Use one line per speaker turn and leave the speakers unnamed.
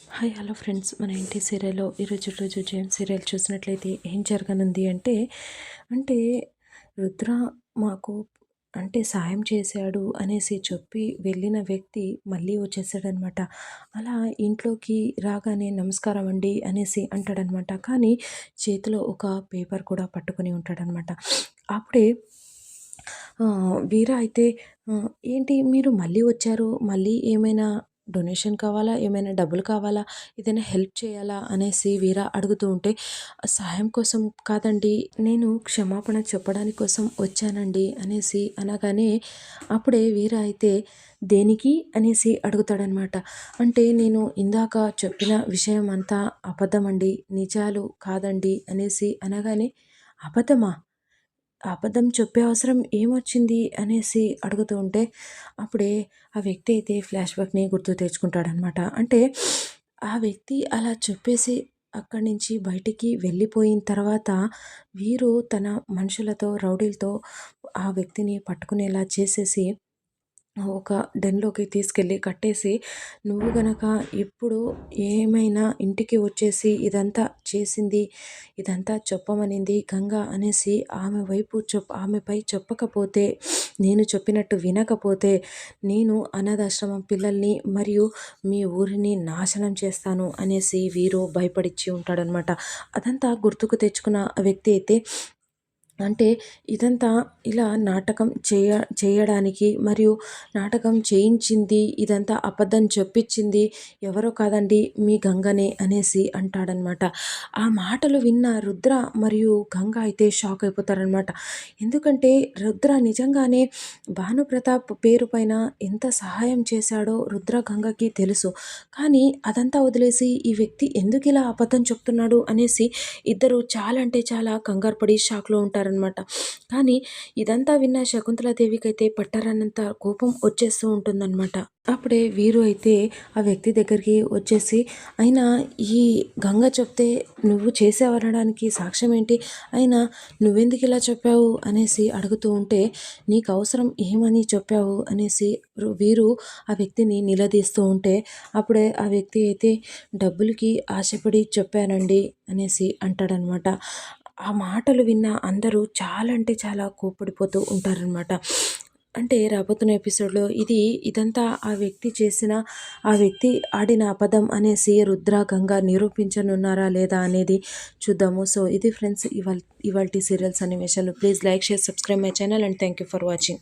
Hi hello friends. మన ఇంటి సీరియల్లో ఈరోజు రోజు జేమ్ సీరియల్ చూసినట్లయితే ఏం జరగనుంది అంటే అంటే రుద్ర మాకు అంటే సాయం చేశాడు అనేసి చెప్పి వెళ్ళిన వ్యక్తి మళ్ళీ వచ్చేసాడనమాట. అలా ఇంట్లోకి రాగానే నమస్కారం అండి అనేసి అంటాడనమాట. కానీ చేతిలో ఒక పేపర్ కూడా పట్టుకొని ఉంటాడనమాట. అప్పుడే వీర అయితే ఏంటి మీరు మళ్ళీ వచ్చారు? మళ్ళీ ఏమైనా డొనేషన్ కావాలా? ఏమైనా డబ్బులు కావాలా? ఏదైనా హెల్ప్ చేయాలా? అనేసి వీరా అడుగుతూ ఉంటే సహాయం కోసం కాదండి నేను క్షమాపణ చెప్పడానికి కోసం వచ్చానండి అనేసి అనగానే అప్పుడే వీర అయితే దేనికి? అనేసి అడుగుతాడనమాట. అంటే నేను ఇందాక చెప్పిన విషయం అంతా అబద్ధమండి నిజాలు కాదండి అనేసి అనగానే అబద్ధమా? అబద్ధం చెప్పే అవసరం ఏమొచ్చింది అనేసి అడుగుతూ ఉంటే అప్పుడే ఆ వ్యక్తి అయితే ఫ్లాష్ బ్యాక్ని గుర్తు తెచ్చుకుంటాడనమాట. అంటే ఆ వ్యక్తి అలా చెప్పేసి అక్కడి నుంచి బయటికి వెళ్ళిపోయిన తర్వాత వీరు తన మనుషులతో రౌడీలతో ఆ వ్యక్తిని పట్టుకునేలా చేసేసి ఒక డెన్లోకి తీసుకెళ్ళి కట్టేసి నువ్వు గనక ఇప్పుడు ఏమైనా ఇంటికి వచ్చేసి ఇదంతా చేసింది ఇదంతా చెప్పమనింది గంగ అనేసి ఆమె వైపు చెప్ ఆమెపై చెప్పకపోతే నేను చెప్పినట్టు వినకపోతే నేను అనాథాశ్రమం పిల్లల్ని మరియు మీ ఊరిని నాశనం చేస్తాను అనేసి వీరు భయపడిచ్చి ఉంటాడనమాట. అదంతా గుర్తుకు తెచ్చుకున్న వ్యక్తి అయితే అంటే ఇదంతా ఇలా నాటకం చేయ చేయడానికి మరియు నాటకం చేయించింది ఇదంతా అబద్ధం చెప్పించింది ఎవరో కాదండి మీ గంగనే అనేసి అంటాడనమాట. ఆ మాటలు విన్న రుద్ర మరియు గంగ అయితే షాక్ అయిపోతారనమాట. ఎందుకంటే రుద్ర నిజంగానే భానుప్రతాప్ పేరు పైన ఎంత సహాయం చేశాడో రుద్ర గంగకి తెలుసు. కానీ అదంతా వదిలేసి ఈ వ్యక్తి ఎందుకు ఇలా అబద్ధం చెప్తున్నాడు అనేసి ఇద్దరు చాలా అంటే చాలా కంగారు పడి షాక్లో ఉంటారు అనమాట కానీ ఇదంతా విన్న శకుంతలాదేవికి అయితే పట్టరన్నంత కోపం వచ్చేస్తూ ఉంటుందన్నమాట. అప్పుడే వీరు అయితే ఆ వ్యక్తి దగ్గరికి వచ్చేసి అయినా ఈ గంగ చెప్తే నువ్వు చేసేవనడానికి సాక్ష్యం ఏంటి? అయినా నువ్వెందుకు ఇలా చెప్పావు? అనేసి అడుగుతూ ఉంటే నీకు అవసరం ఏమని చెప్పావు? అనేసి వీరు ఆ వ్యక్తిని నిలదీస్తూ ఉంటే అప్పుడే ఆ వ్యక్తి అయితే డబ్బులకి ఆశపడి చెప్పానండి అనేసి అంటాడనమాట ఆ మాటలు విన్న అందరూ చాలా అంటే చాలా కోపడిపోతూ ఉంటారనమాట అంటే రాబోతున్న ఎపిసోడ్లో ఇది ఇదంతా ఆ వ్యక్తి చేసిన ఆ వ్యక్తి ఆడిన అపదం అనేసి రుద్రాగంగా నిరూపించనున్నారా లేదా అనేది చూద్దాము. సో ఇది ఫ్రెండ్స్ ఇవాళ ఇవాళ సీరియల్స్ అనే please like share subscribe my channel and thank you for watching.